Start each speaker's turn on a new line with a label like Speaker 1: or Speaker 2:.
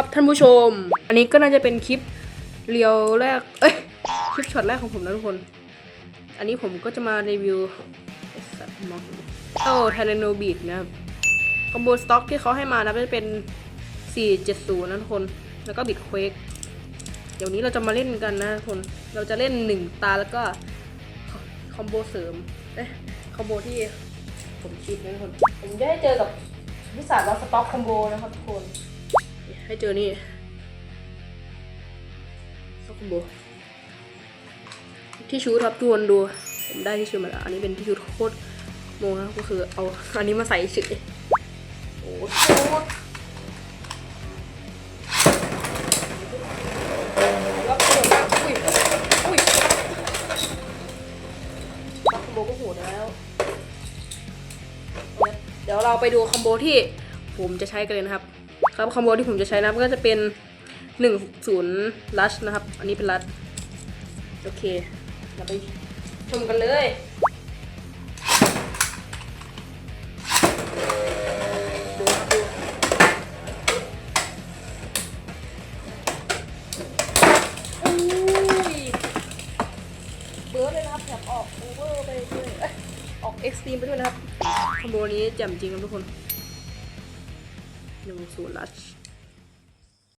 Speaker 1: ครับท่านผู้ชม อันนี้ก็น่าจะเป็นคลิปเรียวแรก เอ้ย คลิปช็อตแรกของผมนะทุกคน อันนี้ผมก็จะมารีวิวไอ้สัตว์มองเอ้าไทเลโนบีดนะครับคอมโบสต็อกที่เขาให้มานะก็จะเป็น 470 นะทุกคน แล้วก็บิดเควกเดี๋ยวนี้เราจะมาเล่นกันนะทุกคน เราจะเล่น 1 ตาแล้วก็คอมโบเสริม เอ้ยคอมโบที่ผมคิดนะทุกคน ผมจะให้เจอกับวิสาวัสต็อกคอมโบนะครับทุกคน ให้เจอนี่สต็อกคอมโบที่ชูครับทุกคนดู ผมได้ที่ชูมาแล้ว อันนี้เป็นที่ชูโคตรโมงนะก็คือเอาอันนี้มาใส่เฉยโอ้โหแล้วคอมโบก็โหแล้วเดี๋ยวเราไปดูคอมโบที่ผมจะใช้กันเลยนะครับ ครับคอมโบที่ผมจะใช้นะก็จะเป็น1 0ลัชนะครับ อันนี้เป็นลัชโอเคเราไปชมกันเลยดูครับดูอุ้ยเลยนะครับออกโอเวอร์ไปด้วยเอ้ยออกเอ็กซ์ตรีมไปด้วยนะครับคอมโบนี้แจ่มจริงครับทุกคน 你们做垃圾。